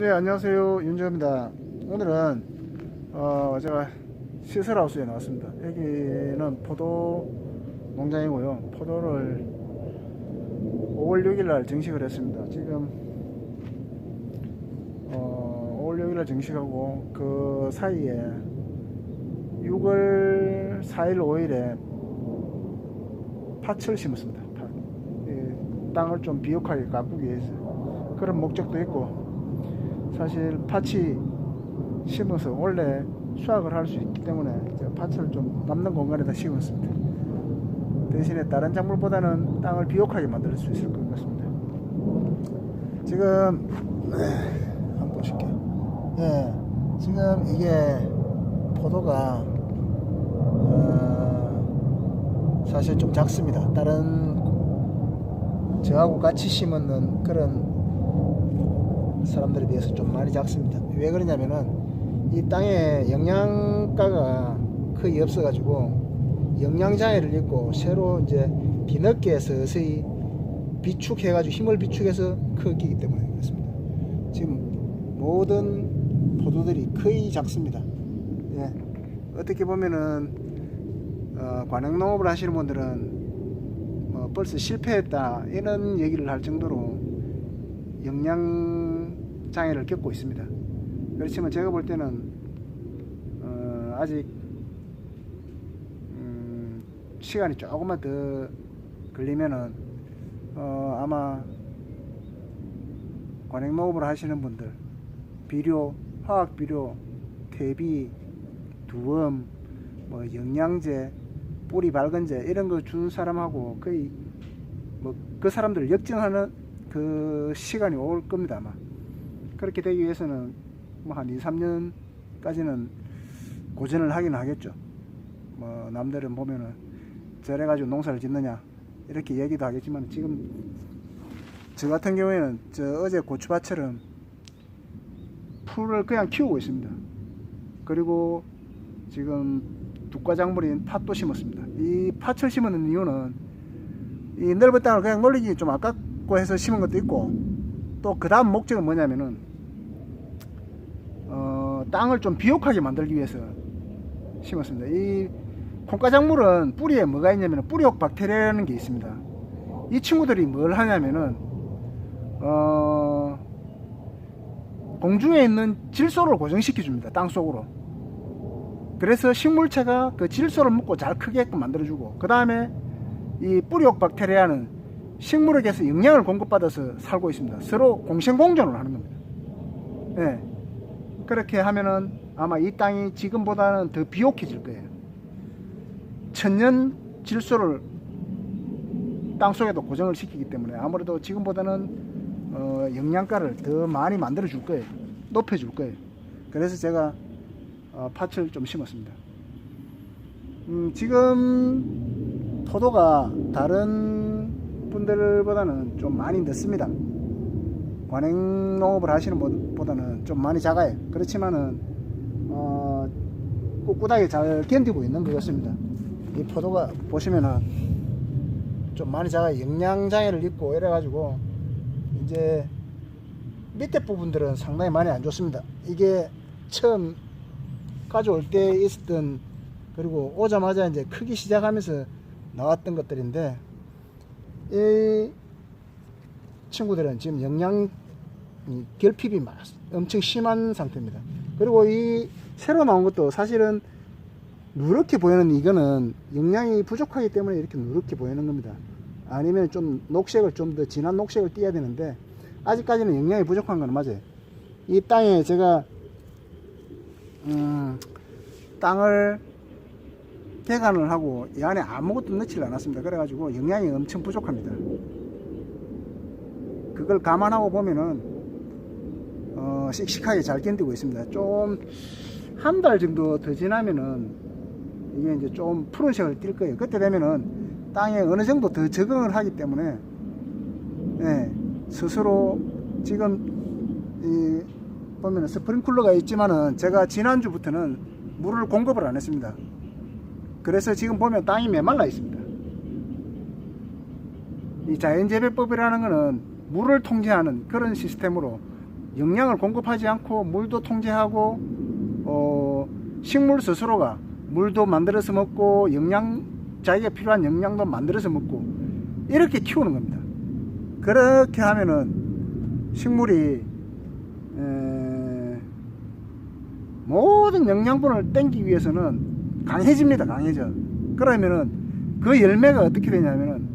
네 안녕하세요. 윤정입니다. 오늘은 어, 제가 시설하우스에 나왔습니다. 여기는 포도 농장이고요. 포도를 5월 6일 날 정식을 했습니다. 지금 어, 5월 6일 날 정식하고 그 사이에 6월 4일 5일에 팥을 심었습니다. 팥. 이 땅을 좀 비옥하게 가꾸기 위해서 그런 목적도 있고 사실 팥이 심어서 원래 수확을 할 수 있기 때문에 팥을 좀 남는 공간에다 심었습니다. 대신에 다른 작물보다는 땅을 비옥하게 만들 수 있을 것 같습니다. 지금 네, 한번 보실게요. 예, 지금 이게 포도가 어, 사실 좀 작습니다. 다른 저하고 같이 심었는 그런 사람들에 비해서 좀 많이 작습니다. 왜 그러냐면은 이 땅에 영양가가 거의 없어가지고 영양장애를 입고 새로 이제 뒤늦게 서서히 비축해가지고 힘을 비축해서 크기 때문에 그렇습니다. 지금 모든 포도들이 거의 작습니다. 예. 어떻게 보면은 어, 관행농업을 하시는 분들은 뭐 벌써 실패했다 이런 얘기를 할 정도로 영양 장애를 겪고 있습니다. 그렇지만 제가 볼 때는 어, 아직 음, 시간이 조금만 더 걸리면은 어, 아마 관행 농업을 하시는 분들 비료, 화학 비료, 퇴비, 두엄, 뭐 영양제, 뿌리 밝은제 이런 거 준 사람하고 거의 뭐 그 사람들을 역전하는 그 시간이 올 겁니다 아마 그렇게 되기 위해서는 뭐 한 2, 3년까지는 고전을 하긴 하겠죠. 뭐 남들은 보면은 저래 가지고 농사를 짓느냐 이렇게 얘기도 하겠지만 지금 저 같은 경우에는 저 어제 고추밭처럼 풀을 그냥 키우고 있습니다. 그리고 지금 두과작물인 팥도 심었습니다. 이 팥을 심는 이유는 이 넓은 땅을 그냥 놀리기 좀 아깝고 해서 심은 것도 있고 또 그 다음 목적은 뭐냐면은 어, 땅을 좀 비옥하게 만들기 위해서 심었습니다. 이 콩가작물은 뿌리에 뭐가 있냐면 뿌리옥 박테리아라는 게 있습니다. 이 친구들이 뭘 하냐면은 어, 공중에 있는 질소를 고정시켜 줍니다. 땅 속으로. 그래서 식물체가 그 질소를 먹고 잘 크게끔 만들어주고 그 다음에 이 뿌리옥 박테리아는 식물에게서 영양을 공급받아서 살고 있습니다. 서로 공생공존을 하는 겁니다. 예. 그렇게 하면은 아마 이 땅이 지금보다는 더 비옥해질 거예요. 천년 질소를 땅 속에도 고정을 시키기 때문에 아무래도 지금보다는 어, 영양가를 더 많이 만들어 줄 거예요. 높여 줄 거예요. 그래서 제가 어, 팥을 좀 심었습니다. 음, 지금 포도가 다른 분들보다는 좀 많이 늦습니다. 관행 농업을 하시는 분보다는 좀 많이 작아요. 그렇지만은 어, 꿋꿋하게 잘 견디고 있는 것 같습니다. 이 포도가 보시면은 좀 많이 작아요. 영양 장애를 입고 이래가지고 이제 밑에 부분들은 상당히 많이 안 좋습니다. 이게 처음 가져올 때 있었던 그리고 오자마자 이제 크기 시작하면서 나왔던 것들인데 이 친구들은 지금 영양 이 결핍이 많, 엄청 심한 상태입니다. 그리고 이 새로 나온 것도 사실은 누렇게 보이는 이거는 영양이 부족하기 때문에 이렇게 누렇게 보이는 겁니다. 아니면 좀 녹색을 좀 더 진한 녹색을 띄어야 되는데 아직까지는 영양이 부족한 건 맞아요. 이 땅에 제가 음, 땅을 개간을 하고 이 안에 아무것도 넣지 않았습니다. 그래가지고 영양이 엄청 부족합니다. 그걸 감안하고 보면은 어, 씩씩하게 잘 견디고 있습니다. 좀 한 달 정도 더 지나면은 이게 이제 좀 푸른색을 띌 거예요. 그때 되면은 땅에 어느 정도 더 적응을 하기 때문에 예, 스스로 지금 이 보면은 스프링쿨러가 있지만은 제가 지난주부터는 물을 공급을 안 했습니다. 그래서 지금 보면 땅이 메말라 있습니다. 이 자연재배법이라는 것은 물을 통제하는 그런 시스템으로 영양을 공급하지 않고 물도 통제하고 어, 식물 스스로가 물도 만들어서 먹고 영양 자기가 필요한 영양도 만들어서 먹고 이렇게 키우는 겁니다. 그렇게 하면은 식물이 에, 모든 영양분을 땡기기 위해서는 강해집니다. 강해져. 그러면은 그 열매가 어떻게 되냐면은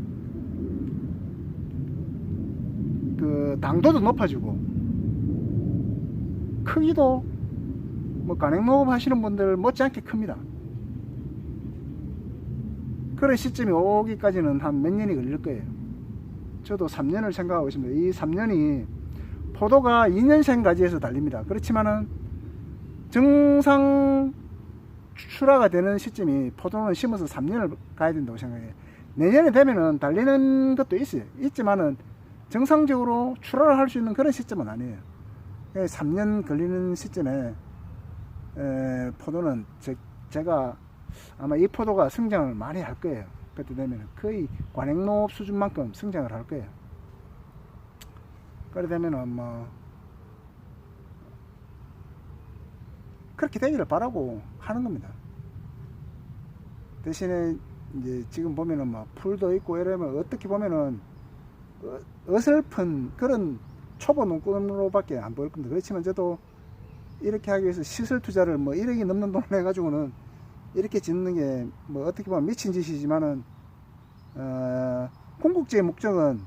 그 당도도 높아지고 크기도 뭐 간행 농업 하시는 분들 못지않게 큽니다. 그런 시점이 오기까지는 한 몇 년이 걸릴 거예요. 저도 3년을 생각하고 있습니다. 이 3년이 포도가 2년생 가지에서 달립니다. 그렇지만은 정상 출하가 되는 시점이 포도는 심어서 3년을 가야 된다고 생각해요. 내년에 되면은 달리는 것도 있어요. 있지만은 정상적으로 출하를 할 수 있는 그런 시점은 아니에요. 3년 걸리는 시점에 에, 포도는 제, 제가 아마 이 포도가 성장을 많이 할 거예요. 그때 되면 거의 관행농업 수준만큼 성장을 할 거예요. 그래 되면은 뭐 그렇게 되기를 바라고 하는 겁니다. 대신에 이제 지금 보면은 뭐 풀도 있고 이러면 어떻게 보면은 어- 어설픈 그런 초보 농꾼으로밖에 안 보일 겁니다. 그렇지만 저도 이렇게 하기 위해서 시설 투자를 뭐 1억이 넘는 돈을 해가지고는 이렇게 짓는 게 뭐 어떻게 보면 미친 짓이지만은 어, 궁극지의 목적은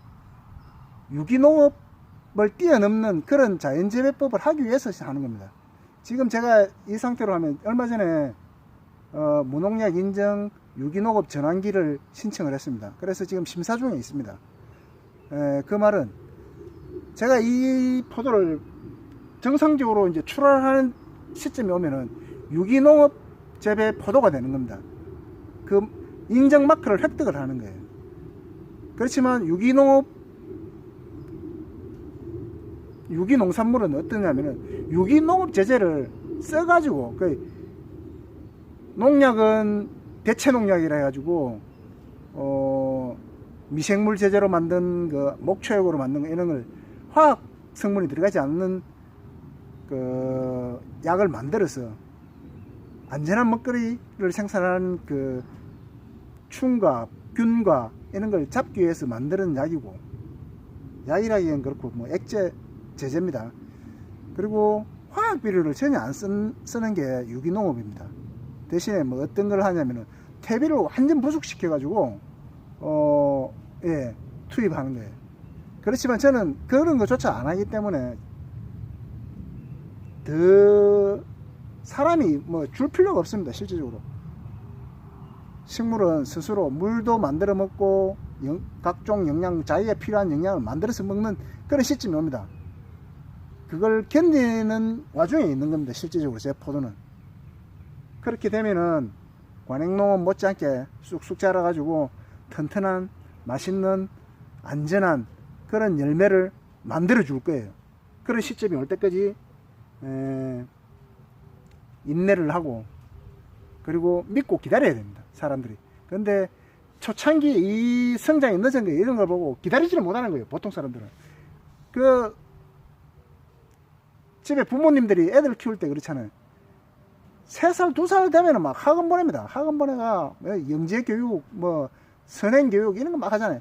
유기농업을 뛰어넘는 그런 자연재배법을 하기 위해서 하는 겁니다. 지금 제가 이 상태로 하면 얼마 전에 어, 무농약 인정 유기농업 전환기를 신청을 했습니다. 그래서 지금 심사 중에 있습니다. 에, 그 말은 제가 이 포도를 정상적으로 이제 출하하는 시점이 오면은 유기농업 재배 포도가 되는 겁니다. 그 인정 마크를 획득을 하는 거예요. 그렇지만 유기농업 유기농산물은 어떠냐면은 유기농업 제재를 써가지고 그 농약은 대체 농약이라 해가지고 어 미생물 제재로 만든 그 목초액으로 만든 거 이런 걸 화학 성분이 들어가지 않는 그 약을 만들어서 안전한 먹거리를 생산하는 그 충과 균과 이런 걸 잡기 위해서 만드는 약이고 약이라기엔 그렇고 뭐 액제 제제입니다. 그리고 화학 비료를 전혀 안 쓴, 쓰는 게 유기농업입니다. 대신에 뭐 어떤 걸 하냐면은 퇴비를 완전 부숙시켜 가지고 어, 예, 투입하는 거예요. 그렇지만 저는 그런 거조차 안 하기 때문에 더 사람이 뭐 줄 필요가 없습니다. 실질적으로. 식물은 스스로 물도 만들어 먹고 영- 각종 영양 자기가 필요한 영양을 만들어서 먹는 그런 시점이 옵니다. 그걸 견디는 와중에 있는 겁니다. 실질적으로 제 포도는. 그렇게 되면은 관행농업 못지않게 쑥쑥 자라가지고 튼튼한 맛있는 안전한 그런 열매를 만들어 줄 거예요. 그런 시점이 올 때까지 에, 인내를 하고 그리고 믿고 기다려야 됩니다. 사람들이. 근데 초창기 이 성장이 늦은 거 이런 걸 보고 기다리지를 못하는 거예요. 보통 사람들은. 그 집에 부모님들이 애들 키울 때 그렇잖아요. 세 살, 두 살 되면은 막 학원 보냅니다. 학원 보내가 뭐 영재 교육, 뭐 선행 교육 이런 거 막 하잖아요.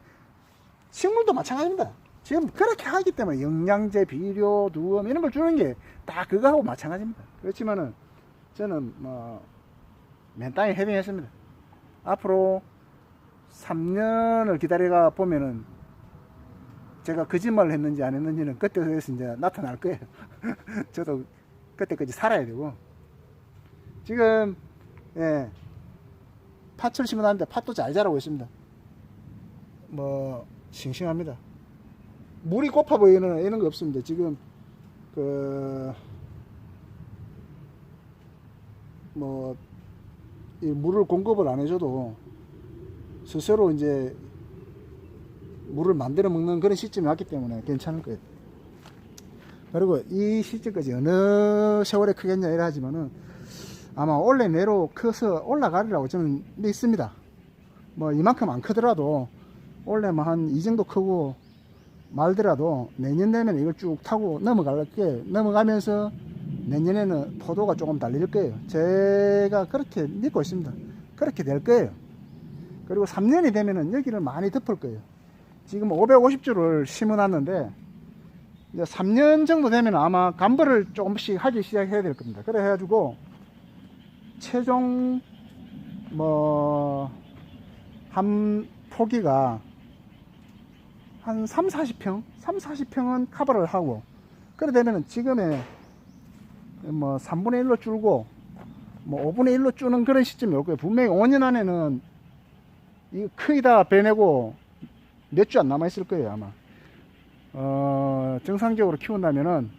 식물도 마찬가지입니다. 지금 그렇게 하기 때문에 영양제, 비료, 두엄 이런 걸 주는 게 다 그거하고 마찬가지입니다. 그렇지만은 저는 뭐 맨땅에 헤딩했습니다. 앞으로 3년을 기다려가 보면은 제가 거짓말을 했는지 안 했는지는 그때에서 이제 나타날 거예요. 저도 그때까지 살아야 되고 지금 예 팥을 심어놨는데 팥도 잘 자라고 있습니다. 뭐 싱싱합니다. 물이 고파 보이는 이런 거 없습니다. 지금 그 뭐, 이 물을 공급을 안 해줘도 스스로 이제 물을 만들어 먹는 그런 시점이 왔기 때문에 괜찮을 거예요. 그리고 이 시점까지 어느 세월에 크겠냐 이래 하지만은 아마 올해 내로 커서 올라가리라고 저는 믿습니다. 뭐 이만큼 안 크더라도 올해 뭐한이 정도 크고 말더라도 내년 되면 이걸 쭉 타고 넘어갈 거예요. 넘어가면서 내년에는 포도가 조금 달릴 거예요. 제가 그렇게 믿고 있습니다. 그렇게 될 거예요. 그리고 3년이 되면은 여기를 많이 덮을 거예요. 지금 550주를 심어놨는데 이제 3년 정도 되면 아마 감벌을 조금씩 하기 시작해야 될 겁니다. 그래 해가지고 최종 뭐 한 포기가 한 3, 40평, 3, 40평은 커버를 하고 그래 되면은 지금의 뭐 3분의 1로 줄고 뭐 5분의 1로 주는 그런 시점이 올 거예요. 분명히 5년 안에는 이 거의 다 빼내고 몇 주 안 남아 있을 거예요, 아마. 어, 정상적으로 키운다면은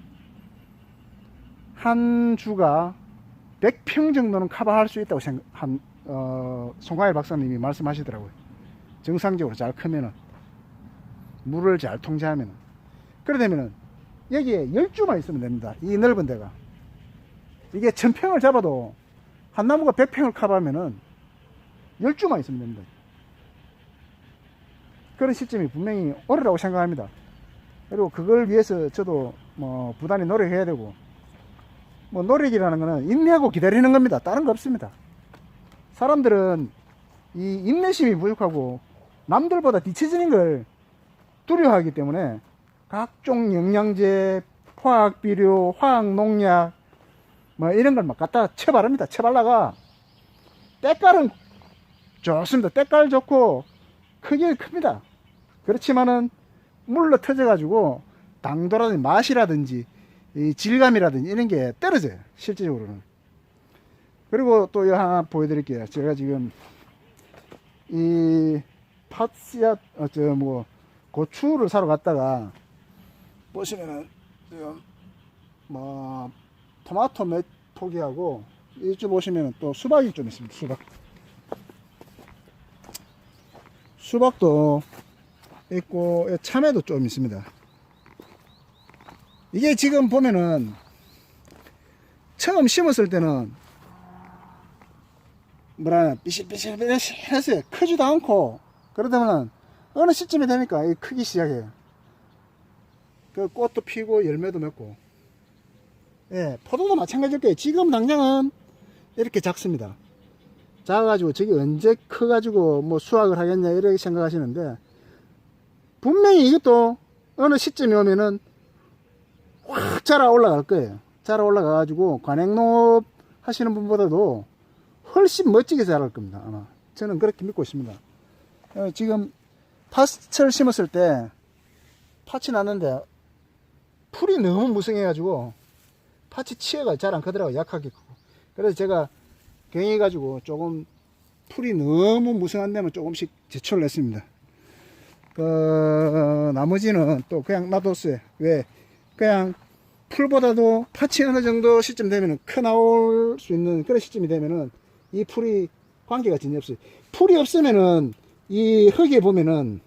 한 주가 100평 정도는 커버할 수 있다고 생각, 한, 어, 송가일 박사님이 말씀하시더라고요. 정상적으로 잘 크면은. 물을 잘 통제하면은. 그래 되면은 여기에 10주만 있으면 됩니다. 이 넓은 데가. 이게 1000평을 잡아도 한 나무가 100평을 커버하면은 10주만 있으면 됩니다. 그런 시점이 분명히 오리라고 생각합니다. 그리고 그걸 위해서 저도 뭐 부단히 노력해야 되고 뭐 노력이라는 거는 인내하고 기다리는 겁니다. 다른 거 없습니다. 사람들은 이 인내심이 부족하고 남들보다 뒤처지는 걸 두려워하기 때문에 각종 영양제, 화학 비료, 화학 농약 뭐 이런 걸 막 갖다 쳐바릅니다. 쳐발라가 때깔은 좋습니다. 때깔 좋고 크기 큽니다. 그렇지만은 물로 터져 가지고 당도라든지 맛이라든지 이 질감이라든지 이런 게 떨어져요. 실질적으로는. 그리고 또 하나 보여드릴게요. 제가 지금 이 팥씨앗 어저뭐 고추를 사러 갔다가 보시면은 지금 뭐 토마토 몇 포기하고 이쪽 보시면은 또 수박이 좀 있습니다. 수박. 수박도 있고 참외도 좀 있습니다. 이게 지금 보면은 처음 심었을 때는 뭐라 삐실삐실삐실 했어요. 크지도 않고 그러다면 어느 시점이 되니까 이 크기 시작해요. 그 꽃도 피고 열매도 맺고 예, 포도도 마찬가지일 거예요. 지금 당장은 이렇게 작습니다. 작아가지고 저기 언제 커가지고 뭐 수확을 하겠냐 이렇게 생각하시는데 분명히 이것도 어느 시점이 오면은 확 자라 올라갈 거예요. 자라 올라가가지고 관행농업 하시는 분보다도 훨씬 멋지게 자랄 겁니다. 아마 저는 그렇게 믿고 있습니다. 어, 지금 팥을 심었을 때 팥이 났는데 풀이 너무 무성해가지고 팥이 치어가 잘 안 크더라고 약하게 크고 그래서 제가 경해가지고 조금 풀이 너무 무성한 데면 조금씩 제초를 했습니다. 그 나머지는 또 그냥 놔뒀어요. 왜? 그냥 풀보다도 팥이 어느 정도 시점 되면은 커 나올 수 있는 그런 시점이 되면은 이 풀이 관계가 전혀 없어요. 풀이 없으면은 이 흙에 보면은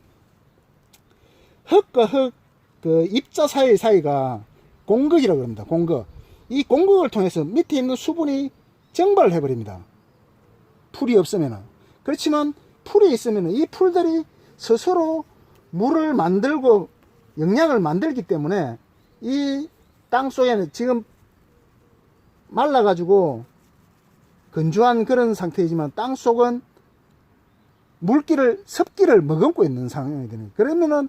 흙과 흙 그 입자 사이 사이가 공극이라고 합니다. 공극. 이 공극을 통해서 밑에 있는 수분이 증발을 해버립니다. 풀이 없으면은. 그렇지만 풀이 있으면은 이 풀들이 스스로 물을 만들고 영양을 만들기 때문에 이 땅 속에는 지금 말라가지고 건조한 그런 상태이지만 땅 속은 물기를 습기를 머금고 있는 상황이 되는 그러면은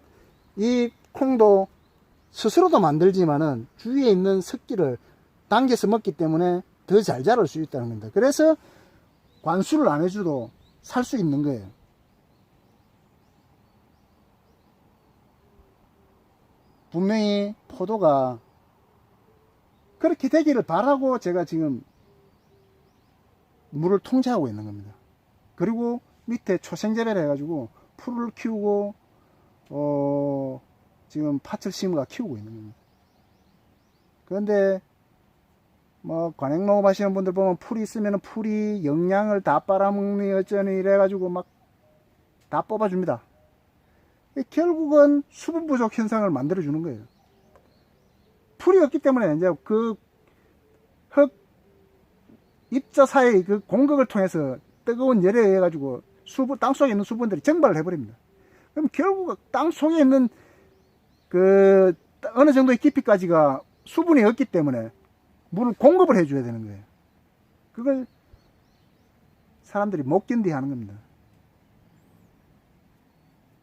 이 콩도 스스로도 만들지만은 주위에 있는 습기를 당겨서 먹기 때문에 더 잘 자랄 수 있다는 겁니다. 그래서 관수를 안 해줘도 살 수 있는 거예요. 분명히 포도가 그렇게 되기를 바라고 제가 지금 물을 통제하고 있는 겁니다. 그리고 밑에 초생재배를 해가지고 풀을 키우고 어 지금 팥을 심어가 키우고 있는 겁니다. 그런데 뭐 관행 농업 하시는 분들 보면 풀이 있으면 풀이 영양을 다 빨아먹니 어쩌니 이래가지고 막 다 뽑아줍니다. 결국은 수분 부족 현상을 만들어 주는 거예요. 풀이 없기 때문에 이제 그 흙 입자 사이 그 공극을 통해서 뜨거운 열에 의해 가지고 수분 땅 속에 있는 수분들이 증발을 해버립니다. 그럼 결국 땅 속에 있는 그 어느 정도의 깊이까지가 수분이 없기 때문에 물을 공급을 해줘야 되는 거예요. 그걸 사람들이 못 견디 하는 겁니다.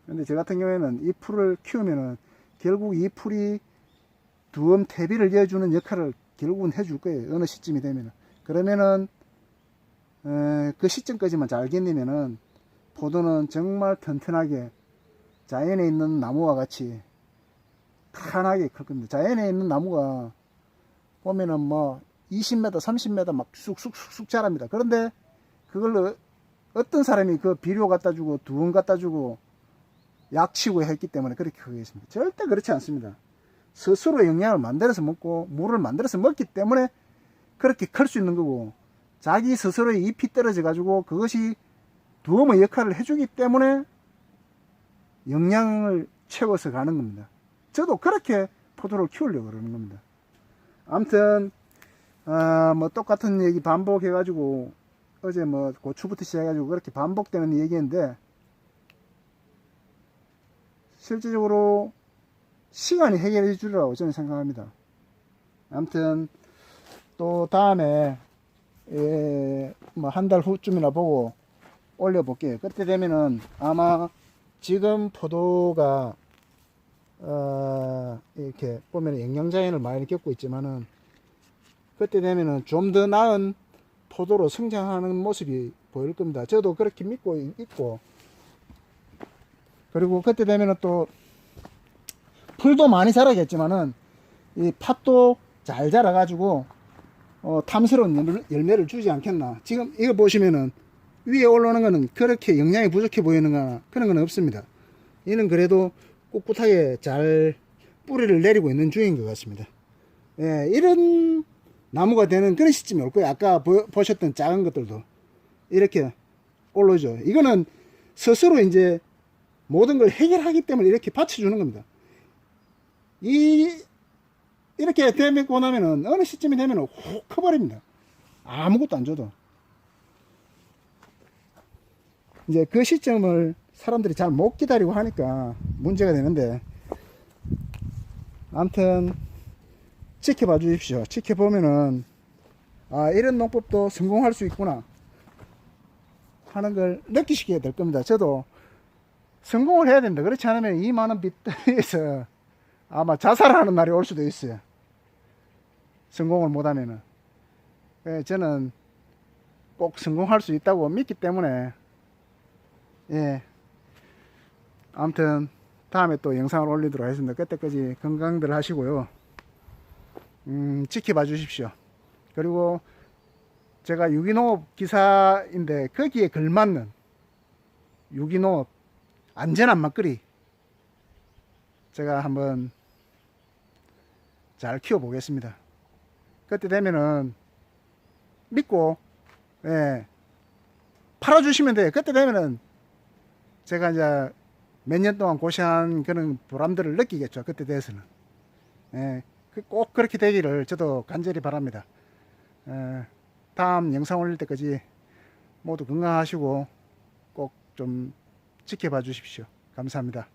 근데 저 같은 경우에는 이 풀을 키우면은 결국 이 풀이 두엄 퇴비를 이어주는 역할을 결국은 해줄 거예요. 어느 시점이 되면은. 그러면은, 에, 그 시점까지만 잘 견디면은 포도는 정말 튼튼하게 자연에 있는 나무와 같이 편하게 클 겁니다. 자연에 있는 나무가 보면은 뭐 20m, 30m 막 쑥쑥쑥쑥 자랍니다. 그런데 그걸로 어떤 사람이 그 비료 갖다 주고 두원 갖다 주고 약 치고 했기 때문에 그렇게 크게 있습니다. 절대 그렇지 않습니다. 스스로 영양을 만들어서 먹고 물을 만들어서 먹기 때문에 그렇게 클 수 있는 거고 자기 스스로의 잎이 떨어져 가지고 그것이 두어의 역할을 해주기 때문에 영양을 채워서 가는 겁니다. 저도 그렇게 포도를 키우려고 그러는 겁니다. 아무튼 아, 뭐 똑같은 얘기 반복해가지고 어제 뭐 고추부터 시작해가지고 그렇게 반복되는 얘기인데 실질적으로 시간이 해결해 주리라고 저는 생각합니다. 아무튼 또 다음에 예, 뭐 한 달 후쯤이나 보고 올려 볼게요. 그때 되면은 아마 지금 포도가 어, 이렇게 보면 영양자연을 많이 겪고 있지만은 그때 되면은 좀 더 나은 포도로 성장하는 모습이 보일 겁니다. 저도 그렇게 믿고 있고 그리고 그때 되면은 또 풀도 많이 자라겠지만은 이 팥도 잘 자라가지고 어, 탐스러운 열- 열매를 주지 않겠나. 지금 이거 보시면은 위에 올라오는 거는 그렇게 영양이 부족해 보이는 거나 그런 건 없습니다. 이는 그래도 꿋꿋하게 잘 뿌리를 내리고 있는 중인 것 같습니다. 예, 이런 나무가 되는 그런 시점이 올 거예요. 아까 보, 보셨던 작은 것들도 이렇게 올라오죠. 이거는 스스로 이제 모든 걸 해결하기 때문에 이렇게 받쳐주는 겁니다. 이, 이렇게 되고 나면은 어느 시점이 되면은 훅 커버립니다. 아무것도 안 줘도. 이제 그 시점을 사람들이 잘 못 기다리고 하니까 문제가 되는데 아무튼 지켜봐 주십시오. 지켜보면은 아 이런 농법도 성공할 수 있구나 하는 걸 느끼시게 될 겁니다. 저도 성공을 해야 된다. 그렇지 않으면 이 많은 빚들에서 아마 자살하는 날이 올 수도 있어요. 성공을 못하면은. 예, 저는 꼭 성공할 수 있다고 믿기 때문에 예. 아무튼 다음에 또 영상을 올리도록 하겠습니다. 그때까지 건강들 하시고요. 음, 지켜봐 주십시오. 그리고 제가 유기농업 기사인데 거기에 걸맞는 유기농업 안전한 막걸리 제가 한번 잘 키워 보겠습니다. 그때 되면은 믿고 예, 팔아주시면 돼요. 그때 되면은 제가 이제 몇 년 동안 고생한 그런 보람들을 느끼겠죠. 그때 돼서는. 예, 그꼭 그렇게 되기를 저도 간절히 바랍니다. 예, 다음 영상 올릴 때까지 모두 건강하시고 꼭 좀 지켜봐 주십시오. 감사합니다.